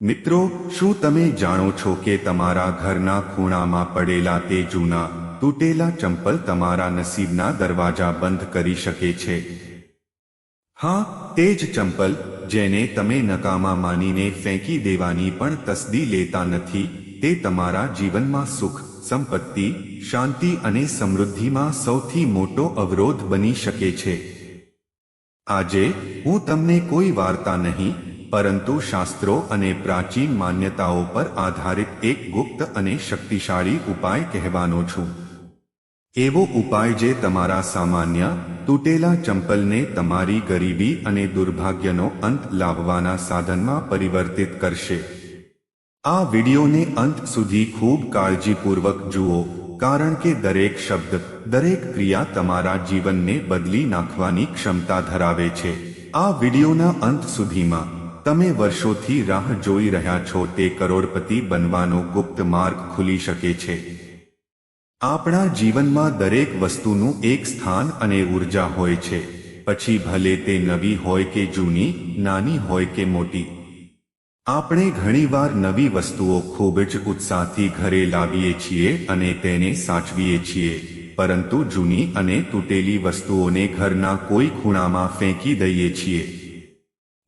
મિત્રો, શું તમે જાણો છો કે તમારા ઘરના ખૂણામાં પડેલા તે જૂના તૂટેલા ચંપલ તમારા નસીબના દરવાજા બંધ કરી શકે છે? હા, તે જ ચંપલ જેને તમે નકામા માનીને ફેંકી દેવાની પણ તસદી લેતા નથી, તે તમારા જીવનમાં સુખ, સંપત્તિ, શાંતિ અને સમૃદ્ધિમાં સૌથી મોટો અવરોધ બની શકે છે. આજે હું તમને કોઈ વાર્તા નહીં પરંતુ શાસ્ત્રો અને પ્રાચીન માન્યતાઓ પર આધારિત એક ગુપ્ત અને શક્તિશાળી ઉપાય કહેવાનો છું. એવો ઉપાય જે તમારા સામાન્ય, તૂટેલા ચંપલને તમારી ગરીબી અને દુર્ભાગ્યનો અંત લાવવાના સાધનમાં પરિવર્તિત કરશે. આ વિડિયોને અંત સુધી ખૂબ કાળજીપૂર્વક જુઓ, કારણ કે દરેક શબ્દ, દરેક ક્રિયા તમારા જીવનને બદલી નાખવાની ક્ષમતા ધરાવે છે. આ વિડિયોના અંત સુધીમાં તમે વર્ષોથી રાહ જોઈ રહ્યા છો તે કરોડપતિ બનવાનો ગુપ્ત માર્ગ ખુલી શકે છે. આપણા જીવનમાં દરેક વસ્તુનું એક સ્થાન અને ઊર્જા હોય છે. પછી ભલે તે નવી હોય કે જૂની, નાની હોય કે મોટી. આપણે ઘણીવાર નવી વસ્તુઓ ખૂબ જ ઉત્સાહથી ઘરે લાવીએ છીએ અને તેને સાચવીએ છીએ. પરંતુ જૂની અને તૂટેલી વસ્તુઓને ઘરના કોઈ ખૂણામાં ફેંકી દઈએ છીએ.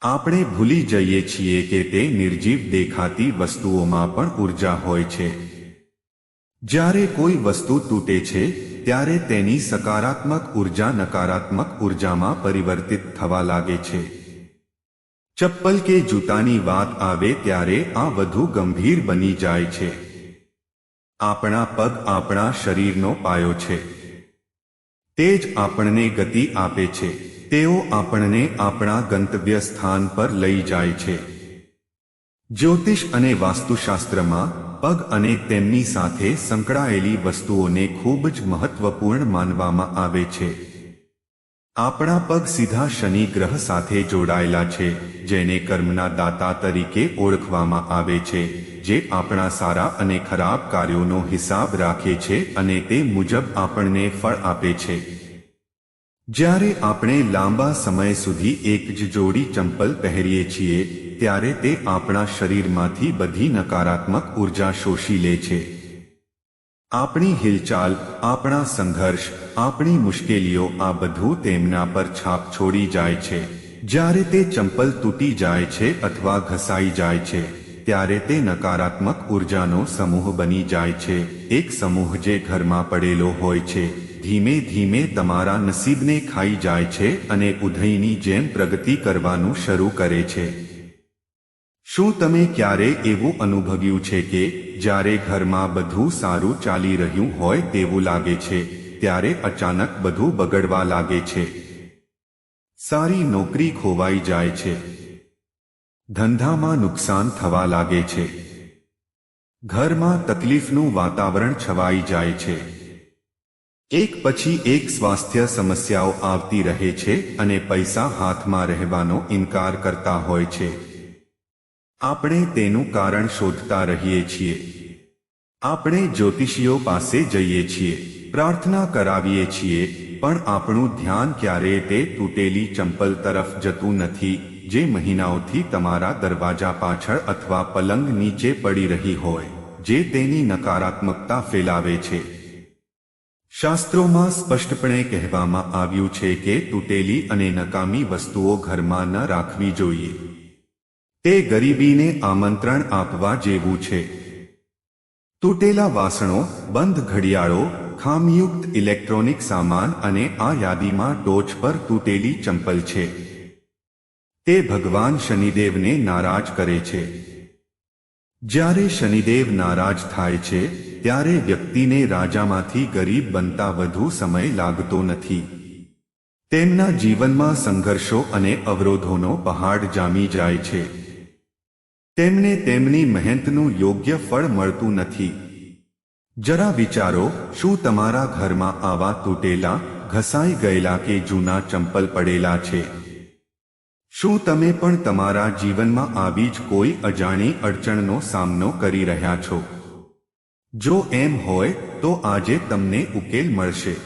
આપણે ભૂલી જઈએ છીએ કે તે નિર્જીવ દેખાતી વસ્તુઓમાં પણ ઊર્જા હોય છે. જ્યારે કોઈ વસ્તુ તૂટે છે, ત્યારે તેની સકારાત્મક ઊર્જા નકારાત્મક ઉર્જામાં પરિવર્તિત થવા લાગે છે. ચપ્પલ કે જૂતાની વાત આવે ત્યારે આ વધુ ગંભીર બની જાય છે. આપણા પગ આપણા શરીરનો પાયો છે. તે જ આપણને ગતિ આપે છે. તેઓ આપણને આપણા ગંતવ્ય સ્થાન પર લઈ જાય છે. જ્યોતિષ અને વાસ્તુશાસ્ત્રમાં પગ અને તેમની સાથે સંકળાયેલી વસ્તુઓને ખૂબ જ મહત્વપૂર્ણ માનવામાં આવે છે. આપણા પગ સીધા શનિ ગ્રહ સાથે જોડાયેલા છે, જેને કર્મના દાતા તરીકે ઓળખવામાં આવે છે, જે આપણા સારા અને ખરાબ કાર્યોનો હિસાબ રાખે છે અને તે મુજબ આપણને ફળ આપે છે. જ્યારે આપણે લાંબા સમય સુધી એક જ જોડી ચંપલ પહેરીએ છીએ, ત્યારે તે આપણા શરીરમાંથી બધી નકારાત્મક ઊર્જા શોષી લે છે. આપણી હિલચાલ, આપણા સંઘર્ષ, આપણી મુશ્કેલીઓ આ બધું તેમના પર છાપ છોડી જાય છે. જ્યારે તે ચંપલ તૂટી જાય છે અથવા ઘસાઈ જાય છે, ત્યારે તે નકારાત્મક ઉર્જાનો સમૂહ બની જાય છે. એક સમૂહ જે ઘરમાં પડેલો હોય છે ધીમે ધીમે તમારા નસીબને ખાઈ જાય છે અને ઉધઈની જેમ પ્રગતિ કરવાનું શરૂ કરે છે. શું તમે ક્યારે એવું અનુભવ્યું છે કે જ્યારે ઘરમાં બધું સારું ચાલી રહ્યું હોય તેવું લાગે છે, ત્યારે અચાનક બધું બગડવા લાગે છે? સારી નોકરી ખોવાઈ જાય છે. ધંધામાં નુકસાન થવા લાગે છે. ઘરમાં તકલીફનું વાતાવરણ છવાઈ જાય છે. એક પછી એક સ્વાસ્થ્ય સમસ્યાઓ આવતી રહે છે અને પૈસા હાથમાં રહેવાનો ઇનકાર કરતા હોય છે. આપણે તેનું કારણ શોધતા રહીએ છીએ. આપણે જ્યોતિષીઓ પાસે જઈએ છીએ, પ્રાર્થના કરાવીએ છીએ, પણ આપણું ધ્યાન ક્યારેય તે તૂટેલી ચંપલ તરફ જતું નથી, જે મહિનાઓથી તમારા દરવાજા પાછળ અથવા પલંગ નીચે પડી રહી હોય, જે તેની નકારાત્મકતા ફેલાવે છે. શાસ્ત્રોમાં સ્પષ્ટપણે કહેવામાં આવ્યું છે કે તૂટેલી અને નકામી વસ્તુઓ ઘરમાં ન રાખવી જોઈએ. તે ગરીબીને આમંત્રણ આપવા જેવું છે. તૂટેલા વાસણો, બંધ ઘડિયાળો, ખામયુક્ત ઇલેક્ટ્રોનિક સામાન અને આ યાદીમાં ટોચ પર તૂટેલી ચંપલ છે. તે ભગવાન શનિદેવને નારાજ કરે છે. જ્યારે શનિદેવ નારાજ થાય છે, ત્યારે વ્યક્તિને રાજામાંથી ગરીબ બનતા વધુ સમય લાગતો નથી. તેમના જીવનમાં સંઘર્ષો અને અવરોધોનો પહાડ જામી જાય છે. તેમને તેમની મહેનતનું યોગ્ય ફળ મળતું નથી. જરા વિચારો, શું તમારા ઘરમાં આવા તૂટેલા, ઘસાઈ ગયેલા કે જૂના ચંપલ પડેલા છે? શું તમે પણ તમારા જીવનમાં આવી જ કોઈ અજાણી અડચણનો સામનો કરી રહ્યા છો? જો એમ હોય, તો આજે તમને ઉકેલ મળશે.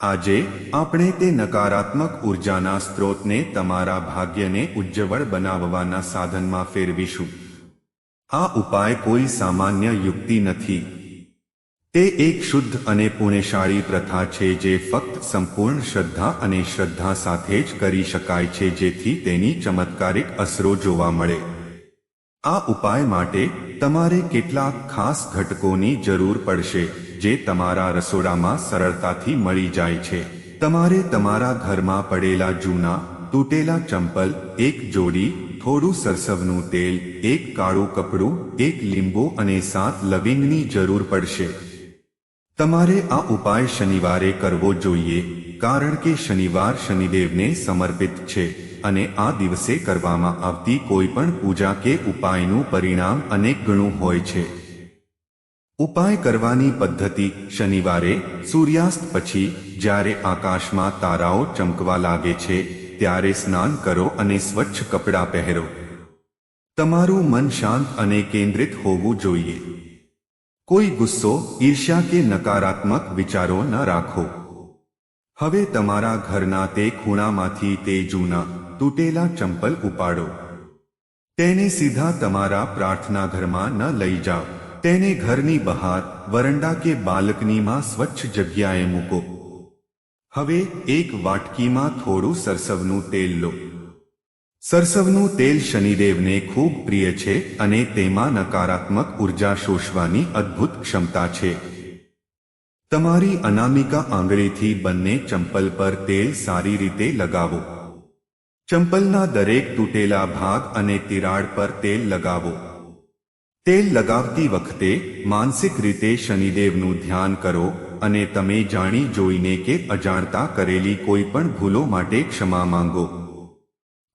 આજે આપણે તે નકારાત્મક ઉર્જાના સ્ત્રોતને તમારા ભાગ્યને ઉજ્જવળ બનાવવાના સાધનમાં ફેરવીશું. આ ઉપાય કોઈ સામાન્ય યુક્તિ નથી. તે એક શુદ્ધ અને પુણ્યશાળી પ્રથા છે જે ફક્ત સંપૂર્ણ શ્રદ્ધા અને શ્રદ્ધા સાથે જ કરી શકાય છે જેથી તેની ચમત્કારિક અસરો જોવા મળે. આ ઉપાય માટે તમારે કેટલાક ખાસ ઘટકોની જરૂર પડશે જે તમારા રસોડામાં સરળતાથી મળી જાય છે. તમારે તમારા ઘરમાં પડેલા જૂના, તૂટેલા ચંપલ, એક જોડી, થોડું સરસવનું તેલ, એક કાળું કપડું, એક લીંબુ અને સાત લવિંગની જરૂર પડશે. તમારે આ ઉપાય શનિવારે કરવો જોઈએ, કારણ કે શનિવાર શનિદેવને સમર્પિત છે અને આ દિવસે કરવામાં આવતી કોઈ પણ પૂજા કે ઉપાયનું પરિણામ અનેક ગણું હોય છે. ઉપાય કરવાની પદ્ધતિ શનિવારે સૂર્યાસ્ત પછી જ્યારે આકાશમાં તારાઓ ચમકવા લાગે છે, ત્યારે સ્નાન કરો અને સ્વચ્છ કપડાં પહેરો. તમારું મન શાંત અને કેન્દ્રિત હોવું જોઈએ. કોઈ ગુસ્સો ઈર્ષ્યા કે નકારાત્મક વિચારો ન રાખો. હવે તમારા ઘરના તે ખૂણામાંથી તે જૂના, તૂટેલા ચંપલ ઉપાડો. તેને સીધા તમારા પ્રાર્થના ઘરમાં ન લઈ જાઓ. તેને ઘરની બહાર, વરંડા કે બાલ્કનીમાં સ્વચ્છ જગ્યાએ મૂકો. હવે એક વાટકીમાં થોડું સરસવનું તેલ લો. સરસવનું તેલ શનિદેવને ખૂબ પ્રિય છે અને તેમાં નકારાત્મક ઊર્જા શોષવાની અદ્ભુત ક્ષમતા છે. તમારી અનામિકા આંગળીથી બંને ચંપલ પર તેલ સારી રીતે લગાવો. ચંપલના દરેક તૂટેલા ભાગ અને તિરાડ પર તેલ લગાવો. તેલ લગાવતી વખતે માનસિક રીતે શનિદેવનું ધ્યાન કરો અને તમે જાણી જોઈને કે અજાણતા કરેલી કોઈ પણ ભૂલો માટે ક્ષમા માંગો.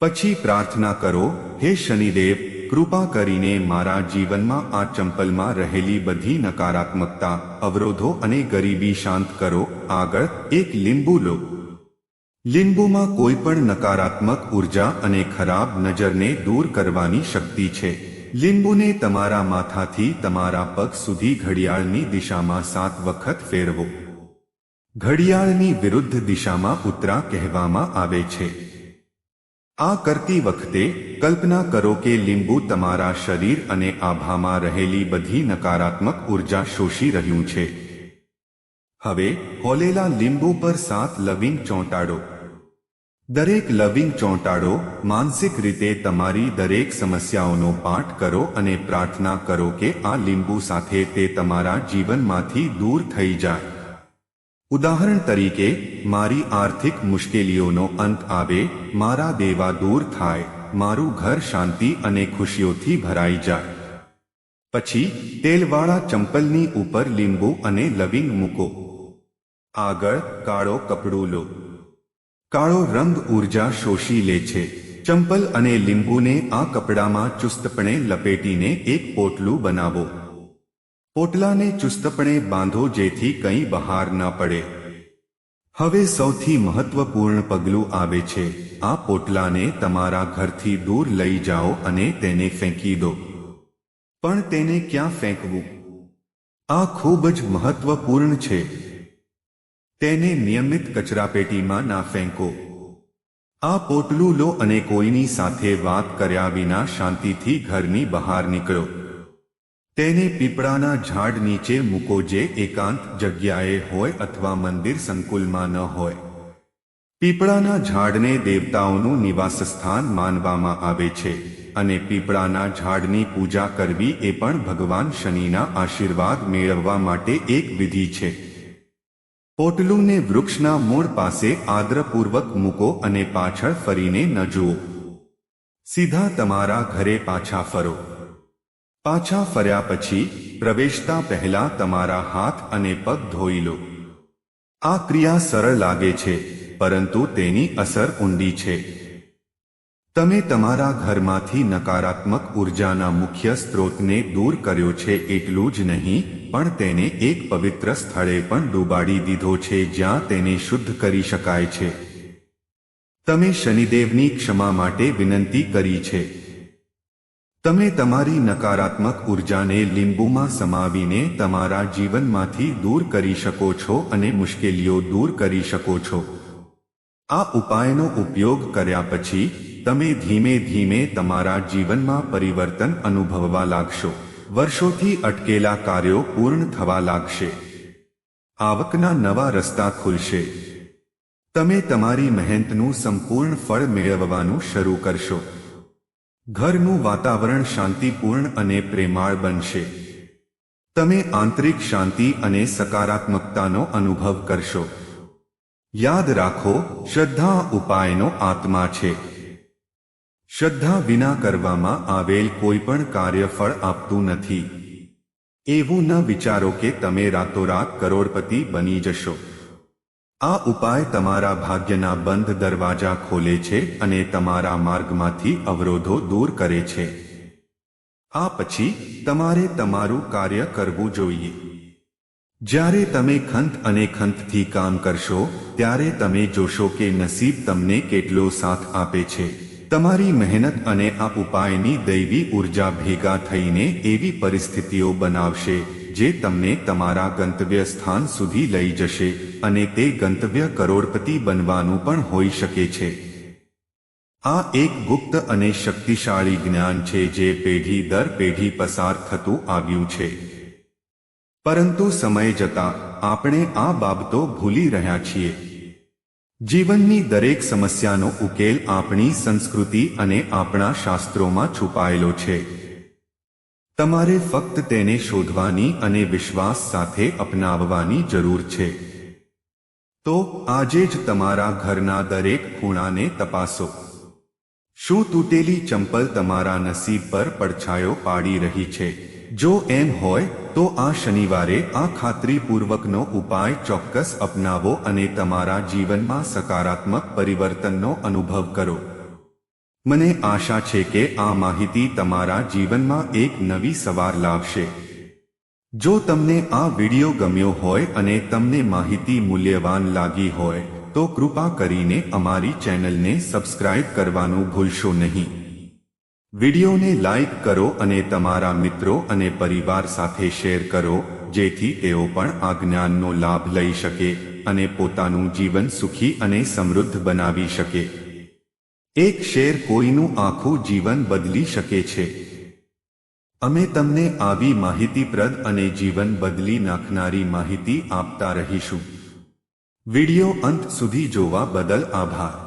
પછી પ્રાર્થના કરો, હે શનિદેવ, કૃપા કરીને મારા જીવનમાં આ ચંપલમાં રહેલી બધી નકારાત્મકતા, અવરોધો અને ગરીબી શાંત કરો, આગળ એક લીંબુ લો. લીંબુમાં કોઈ પણ નકારાત્મક ઊર્જા અને ખરાબ નજરને દૂર કરવાની શક્તિ છે. લીંબુને તમારા માથાથી તમારા પગ સુધી ઘડિયાળની દિશામાં સાત વખત ફેરવો. ઘડિયાળની વિરુદ્ધ દિશામાં ઉતરા કહેવામાં આવે છે. આ કરતી વખતે કલ્પના કરો કે લીંબુ તમારા શરીર અને આભામાં રહેલી બધી નકારાત્મક ઊર્જા શોષી રહ્યું છે. હવે હોલેલા લીંબુ પર સાત લવિંગ ચોંટાડો. દરેક લવિંગ ચોંટાડો માનસિક રીતે તમારી દરેક સમસ્યાઓનો પાઠ કરો અને પ્રાર્થના કરો કે આ લીંબુ સાથે તે તમારા જીવનમાંથી દૂર થઈ જાય. ઉદાહરણ તરીકે, મારી આર્થિક મુશ્કેલીઓનો અંત આવે, મારા દેવા દૂર થાય, મારું ઘર શાંતિ અને ખુશીઓથી ભરાઈ જાય. પછી, તેલવાળા ચંપલની ઉપર લીંબુ અને લવિંગ મૂકો. આગળ, કાળો કપડું લો. કાળો રંગ ઊર્જા શોષી લે છે. ચંપલ અને લીંબુને આ કપડામાં ચુસ્તપણે લપેટીને એક પોટલું બનાવો. પોટલાને ચુસ્તપણે બાંધો જેથી કંઈ બહાર ન પડે. હવે સૌથી મહત્વપૂર્ણ પગલું આવે છે, આ પોટલાને તમારા ઘરથી દૂર લઈ જાઓ અને તેને ફેંકી દો. પણ તેને ક્યાં ફેંકવું? આ ખૂબ જ મહત્વપૂર્ણ છે. તેને નિયમિત કચરાપેટીમાં ના ફેંકો. આ પોટલું લો અને કોઈની સાથે વાત કર્યા વિના શાંતિથી ઘરની બહાર નીકળો. તેને પીપળાના ઝાડ નીચે મૂકો જે એકાંત જગ્યાએ હોય અથવા મંદિર સંકુલમાં ન હોય. પીપળાના ઝાડને દેવતાઓનું નિવાસસ્થાન માનવામાં આવે છે અને પીપળાના ઝાડની પૂજા કરવી એ પણ ભગવાન શનિના આશીર્વાદ મેળવવા માટે એક વિધિ છે. પોટલુંને વૃક્ષના મૂળ પાસે આદ્રપૂર્વક મૂકો અને પાછળ ફરીને ન જુઓ. સીધા તમારા ઘરે પાછા ફરો. પાછા ફર્યા પછી પ્રવેશતા પહેલા તમારા હાથ અને પગ ધોઈ લો. આ ક્રિયા સરળ લાગે છે, પરંતુ તેની અસર ઊંડી છે. તમે તમારા ઘરમાંથી નકારાત્મક ઉર્જાના મુખ્ય સ્ત્રોતને દૂર કર્યો છે એટલું જ નહીં, પણ તેને એક પવિત્ર સ્થળે પણ ડૂબાડી દીધો છે જ્યાં તેને શુદ્ધ કરી શકાય છે. તમે શનિદેવની ક્ષમા માટે વિનંતી કરી છે. તમે તમારી નકારાત્મક ઉર્જાને લીંબુમાં સમાવીને તમારા જીવનમાંથી દૂર કરી શકો છો અને મુશ્કેલીઓ દૂર કરી શકો છો. આ ઉપાયનો ઉપયોગ કર્યા પછી, તમે ધીમે ધીમે તમારા જીવનમાં પરિવર્તન અનુભવવા લાગશો. વર્ષોથી અટકેલા કાર્યો પૂર્ણ થવા લાગશે. આવકના નવા રસ્તા ખુલશે. તમે તમારી મહેનતનું સંપૂર્ણ ફળ મેળવવાનું શરૂ કરશો. ઘરનું વાતાવરણ શાંતિપૂર્ણ અને પ્રેમાળ બનશે. તમે આંતરિક શાંતિ અને સકારાત્મકતાનો અનુભવ કરશો. યાદ રાખો, શ્રદ્ધા ઉપાયનો આત્મા છે. શ્રદ્ધા વિના કરવામાં આવેલ કોઈ પણ કાર્ય ફળ આપતું નથી. એવું ન વિચારો કે તમે રાતોરાત કરોડપતિ બની જશો. આ ઉપાય તમારા ભાગ્યના બંધ દરવાજા ખોલે છે અને તમારા માર્ગમાંથી અવરોધો દૂર કરે છે. આ પછી તમારે તમારું કાર્ય કરવું જોઈએ. જ્યારે તમે ખંત અને ખંતથી કામ કરશો, ત્યારે તમે જોશો કે નસીબ તમને કેટલો સાથ આપે છે. તમારી મહેનત અને આ ઉપાયની દૈવી ઊર્જા ભેગા થઈને એવી પરિસ્થિતિઓ બનાવશે. જે તમને તમારા ગંતવ્ય સ્થાન સુધી લઈ જશે અને તે ગંતવ્ય કરોડપતિ બનવાનું પણ હોઈ શકે છે. આ એક ગુપ્ત અને શક્તિશાળી જ્ઞાન છે જે પેઢી દર પેઢી પસાર થતું આવ્યું છે. પરંતુ સમય જતાં આપણે આ બાબતો ભૂલી રહ્યા છીએ. જીવનની દરેક સમસ્યાનો ઉકેલ આપણી સંસ્કૃતિ અને આપણા શાસ્ત્રોમાં છુપાયેલો છે. તમારે ફક્ત તેને શોધવાની અને વિશ્વાસ સાથે અપનાવવાની જરૂર છે. તો આજે જ તમારા ઘરના દરેક ખૂણાને તપાસો. શું તૂટેલી ચંપલ તમારા નસીબ પર પડછાયો પાડી રહી છે? જો એમ હોય, તો આ શનિવારે આ ખાતરીપૂર્વકનો ઉપાય ચોક્કસ અપનાવો અને તમારા જીવનમાં સકારાત્મક પરિવર્તનનો અનુભવ કરો. મને આશા છે કે આ માહિતી તમારા જીવનમાં એક નવી સવાર લાવશે. જો તમને આ વિડિયો ગમ્યો હોય અને તમને માહિતી મૂલ્યવાન લાગી હોય, તો કૃપા કરીને અમારી ચેનલને સબસ્ક્રાઇબ કરવાનું ભૂલશો નહીં. વિડિયોને લાઇક કરો અને તમારા મિત્રો અને પરિવાર સાથે શેર કરો, જેથી તેઓ પણ આ જ્ઞાનનો લાભ લઈ શકે અને પોતાનું જીવન સુખી અને સમૃદ્ધ બનાવી શકે. એક શેર કોઈનું આખું જીવન બદલી શકે છે. અમે તમને આવી માહિતીપ્રદ અને જીવન બદલી નાખનારી માહિતી આપતા રહીશું. વિડિયો અંત સુધી જોવા બદલ આભાર.